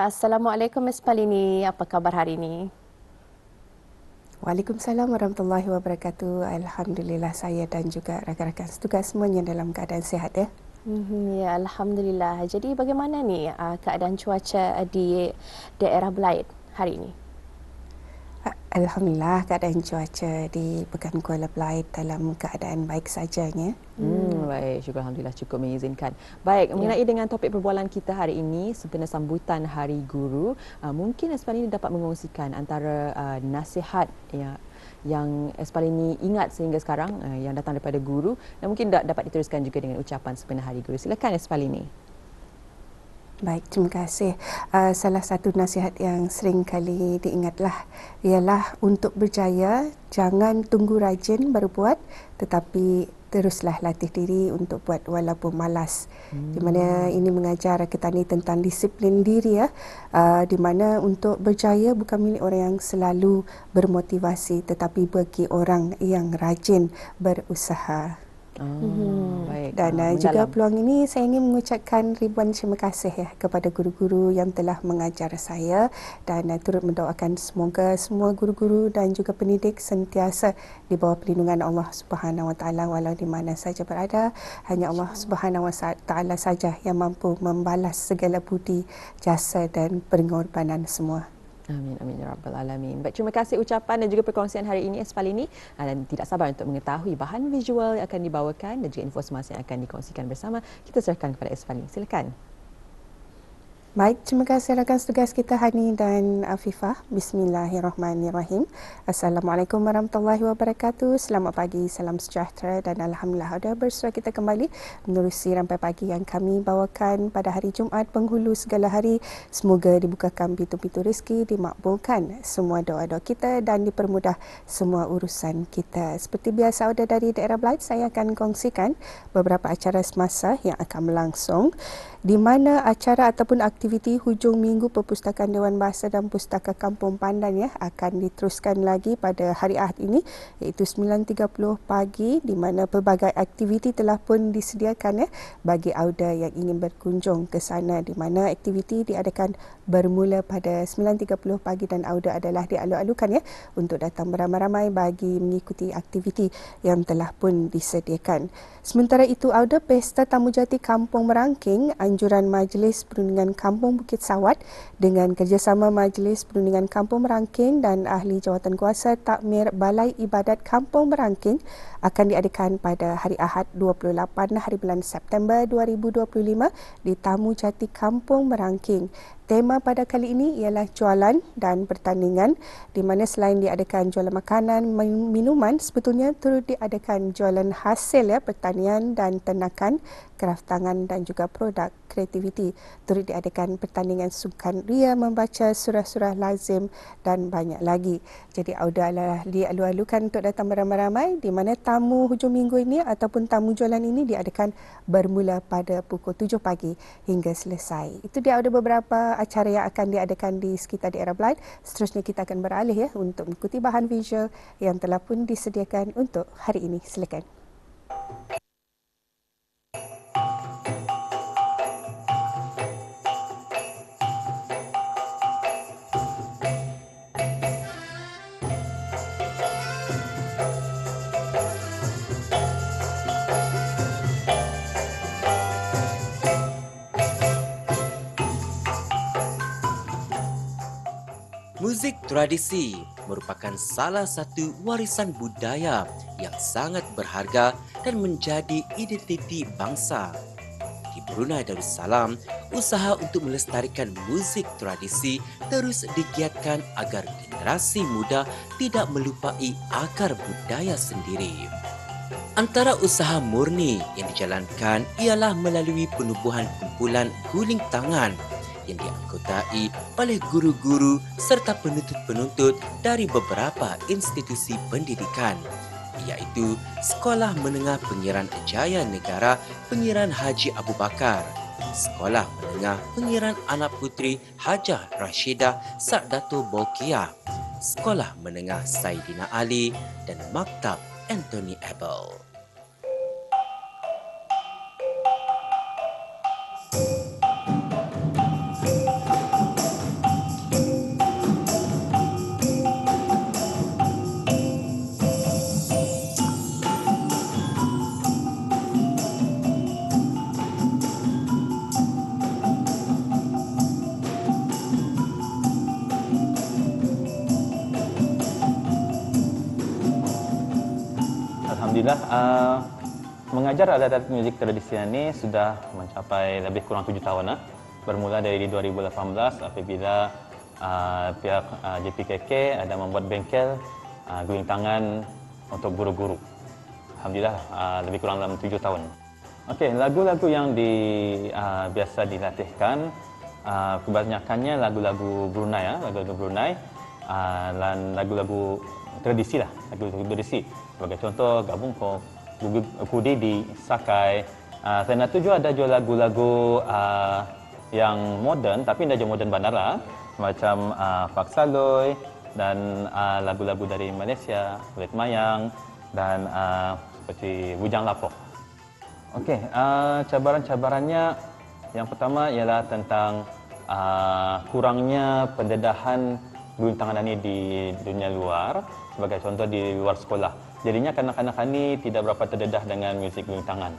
Assalamualaikum Ms. Palini. Apa khabar hari ini? Waalaikumsalam warahmatullahi wabarakatuh. Alhamdulillah saya dan juga rakan-rakan setugas semuanya dalam keadaan sihat ya. Hmm, ya, Alhamdulillah. Jadi bagaimana ni uh, keadaan cuaca di daerah Belaid hari ini? Alhamdulillah keadaan cuaca di Pekan Kuala Belait dalam keadaan baik sajanya. Hmm, baik, syukur Alhamdulillah cukup mengizinkan. Baik, ya. mengenai dengan topik perbualan kita hari ini sempena sambutan Hari Guru, uh, mungkin Espal ini dapat mengongsikan antara uh, nasihat ya, yang Espal ini ingat sehingga sekarang uh, yang datang daripada guru dan mungkin dapat diteruskan juga dengan ucapan sempena Hari Guru. Silakan Espal ini. Baik, terima kasih. Uh, salah satu nasihat yang sering kali diingatlah ialah untuk berjaya jangan tunggu rajin baru buat tetapi teruslah latih diri untuk buat walaupun malas. Hmm. Di mana ini mengajar kita ni tentang disiplin diri ya. Uh, di mana untuk berjaya bukan milik orang yang selalu bermotivasi tetapi bagi orang yang rajin berusaha. Oh, baik. Dan uh, juga peluang ini saya ingin mengucapkan ribuan terima kasih ya kepada guru-guru yang telah mengajar saya dan uh, turut mendoakan semoga semua guru-guru dan juga pendidik sentiasa di bawah perlindungan Allah Subhanahu Wa Taala walau di mana saja berada. Hanya Allah Subhanahu Wa Taala saja yang mampu membalas segala budi, jasa dan pengorbanan semua. Amin amin ya rabbal alamin. Baik terima kasih ucapan dan juga perkongsian hari ini Esfal ini ah, dan tidak sabar untuk mengetahui bahan visual yang akan dibawakan dan juga info semasa yang akan dikongsikan bersama. Kita serahkan kepada Esfal ini. Silakan. Baik, terima kasih rakan tugas kita Hani dan Afifah. Bismillahirrahmanirrahim. Assalamualaikum warahmatullahi wabarakatuh. Selamat pagi, salam sejahtera dan alhamdulillah ada bersua kita kembali menerusi rampai pagi yang kami bawakan pada hari Jumaat penghulu segala hari. Semoga dibukakan pintu-pintu rezeki, dimakbulkan semua doa-doa kita dan dipermudah semua urusan kita. Seperti biasa ada dari daerah Blight, saya akan kongsikan beberapa acara semasa yang akan berlangsung di mana acara ataupun aktiviti hujung minggu Perpustakaan Dewan Bahasa dan Pustaka Kampung Pandan ya akan diteruskan lagi pada hari Ahad ini iaitu 9.30 pagi di mana pelbagai aktiviti telah pun disediakan ya bagi auda yang ingin berkunjung ke sana di mana aktiviti diadakan bermula pada 9.30 pagi dan auda adalah dialu-alukan ya untuk datang beramai-ramai bagi mengikuti aktiviti yang telah pun disediakan. Sementara itu auda Pesta Tamu Jati Kampung Merangking anjuran Majlis Perundingan Kampung Bukit Sawat dengan kerjasama Majlis Perundingan Kampung Merangking dan Ahli Jawatan Kuasa Takmir Balai Ibadat Kampung Merangking akan diadakan pada hari Ahad 28 hari bulan September 2025 di Tamu Jati Kampung Merangking. Tema pada kali ini ialah jualan dan pertandingan di mana selain diadakan jualan makanan, minuman, sebetulnya turut diadakan jualan hasil ya pertanian dan ternakan kraft tangan dan juga produk kreativiti. Turut diadakan pertandingan sukan ria membaca surah-surah lazim dan banyak lagi. Jadi auda adalah dialu-alukan untuk datang beramai-ramai di mana tamu hujung minggu ini ataupun tamu jualan ini diadakan bermula pada pukul 7 pagi hingga selesai. Itu dia ada beberapa acara yang akan diadakan di sekitar daerah Blind. Seterusnya kita akan beralih ya untuk mengikuti bahan visual yang telah pun disediakan untuk hari ini. Silakan. Muzik tradisi merupakan salah satu warisan budaya yang sangat berharga dan menjadi identiti bangsa. Di Brunei Darussalam, usaha untuk melestarikan muzik tradisi terus digiatkan agar generasi muda tidak melupai akar budaya sendiri. Antara usaha murni yang dijalankan ialah melalui penubuhan kumpulan guling tangan yang dianggotai oleh guru-guru serta penuntut-penuntut dari beberapa institusi pendidikan iaitu Sekolah Menengah Penyiaran Jaya Negara Penyiaran Haji Abu Bakar, Sekolah Menengah Penyiaran Anak Puteri Hajah Rashidah Sakdato Bokia, Sekolah Menengah Saidina Ali dan Maktab Anthony Abel. Alhamdulillah, uh, mengajar alat-alat muzik tradisi ini sudah mencapai lebih kurang tujuh tahun. Uh. Bermula dari 2018 apabila uh, pihak uh, JPKK ada membuat bengkel uh, guling tangan untuk guru-guru. Alhamdulillah, uh, lebih kurang dalam tujuh tahun. Okey, lagu-lagu yang di, uh, biasa dilatihkan, uh, kebanyakannya lagu-lagu Brunei, ya, lagu-lagu Brunei uh, dan lagu-lagu tradisi lah, lagu-lagu tradisi. Sebagai contoh, gabung kok, kudi di Sakai. Uh, selain itu juga ada juga lagu-lagu uh, yang moden, tapi tidak moden bandara, macam uh, Pak Saloy dan uh, lagu-lagu dari Malaysia, Kulit Mayang dan uh, seperti Bujang Lapok. Okey, uh, cabaran-cabarannya yang pertama ialah tentang uh, kurangnya pendedahan guling tangan ini di dunia luar sebagai contoh di luar sekolah. Jadinya kanak-kanak ini tidak berapa terdedah dengan muzik guling tangan.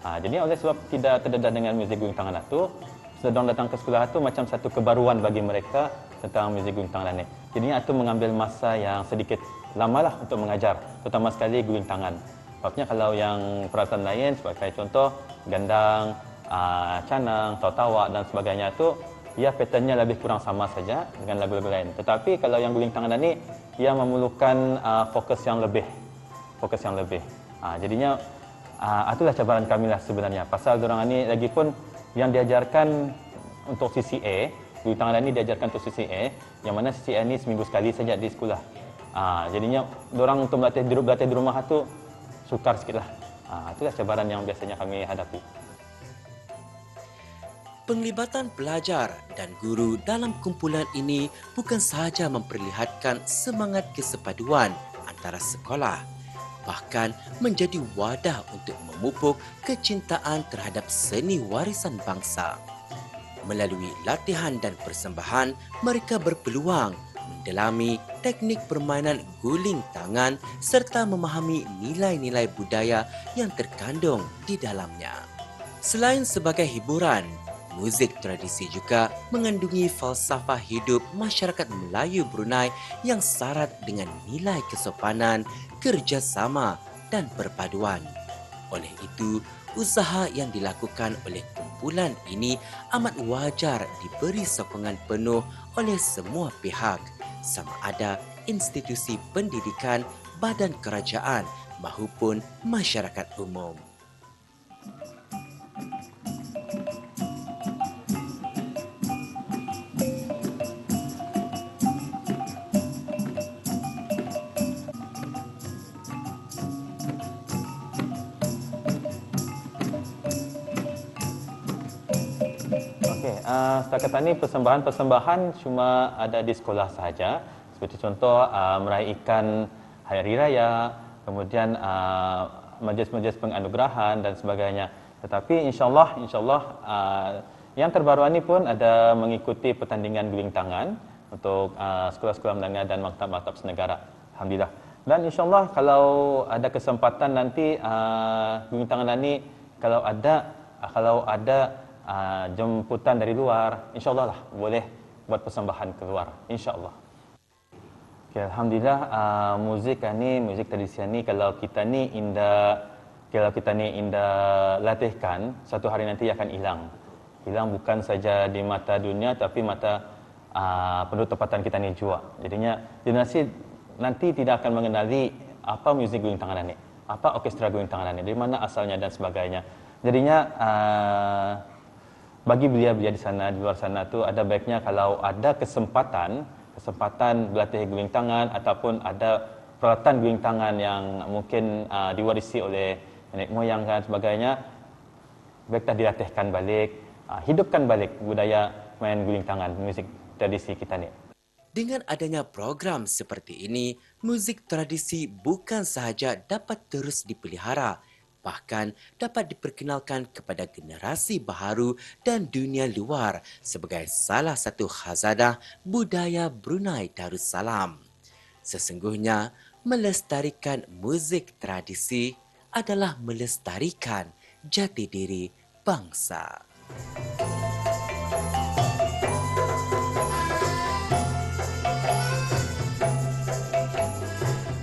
Uh, jadi oleh sebab tidak terdedah dengan muzik guling tangan itu, sedang datang ke sekolah itu macam satu kebaruan bagi mereka tentang muzik guling tangan ini. Jadinya itu mengambil masa yang sedikit lamalah untuk mengajar, terutama sekali guling tangan. Sebabnya kalau yang peralatan lain sebagai contoh gandang, uh, canang, tawak dan sebagainya itu ya patternnya lebih kurang sama saja dengan lagu-lagu lain. Tetapi kalau yang guling tangan ini ia memerlukan uh, fokus yang lebih. Fokus yang lebih. Uh, jadinya uh, itulah cabaran kami lah sebenarnya. Pasal orang ini lagi pun yang diajarkan untuk CCA, guling tangan ini diajarkan untuk CCA, yang mana CCA ini seminggu sekali saja di sekolah. Uh, jadinya orang untuk melatih di, berlatih di rumah itu sukar sikitlah. Ha, itulah cabaran yang biasanya kami hadapi. Penglibatan pelajar dan guru dalam kumpulan ini bukan sahaja memperlihatkan semangat kesepaduan antara sekolah, bahkan menjadi wadah untuk memupuk kecintaan terhadap seni warisan bangsa. Melalui latihan dan persembahan, mereka berpeluang mendalami teknik permainan guling tangan serta memahami nilai-nilai budaya yang terkandung di dalamnya. Selain sebagai hiburan, muzik tradisi juga mengandungi falsafah hidup masyarakat Melayu Brunei yang syarat dengan nilai kesopanan, kerjasama dan perpaduan. Oleh itu, usaha yang dilakukan oleh kumpulan ini amat wajar diberi sokongan penuh oleh semua pihak sama ada institusi pendidikan, badan kerajaan maupun masyarakat umum. Uh, setakat ini persembahan-persembahan cuma ada di sekolah sahaja. Seperti contoh uh, meraihkan Hari Raya, kemudian uh, majlis-majlis penganugerahan dan sebagainya. Tetapi insyaAllah, insyaAllah uh, yang terbaru ini pun ada mengikuti pertandingan guling tangan untuk uh, sekolah-sekolah menengah dan maktab-maktab senegara. Alhamdulillah. Dan insyaAllah kalau ada kesempatan nanti uh, guling tangan ini kalau ada kalau ada uh, jemputan dari luar, insyaAllah lah boleh buat persembahan keluar, insyaAllah. Okay, Alhamdulillah, uh, muzik ni, muzik tradisi ni, kalau kita ni indah, kalau kita ni indah latihkan, satu hari nanti akan hilang. Hilang bukan saja di mata dunia, tapi mata uh, penduduk tempatan kita ni juga. Jadinya, generasi nanti tidak akan mengenali apa muzik guling tangan ni, apa orkestra guling tangan ni, dari mana asalnya dan sebagainya. Jadinya, uh, bagi belia-belia di sana di luar sana tu ada baiknya kalau ada kesempatan kesempatan berlatih guling tangan ataupun ada peralatan guling tangan yang mungkin uh, diwarisi oleh nenek moyang dan sebagainya baiklah dilatihkan balik uh, hidupkan balik budaya main guling tangan muzik tradisi kita ni. Dengan adanya program seperti ini, muzik tradisi bukan sahaja dapat terus dipelihara, bahkan dapat diperkenalkan kepada generasi baharu dan dunia luar sebagai salah satu khazanah budaya Brunei Darussalam. Sesungguhnya, melestarikan muzik tradisi adalah melestarikan jati diri bangsa.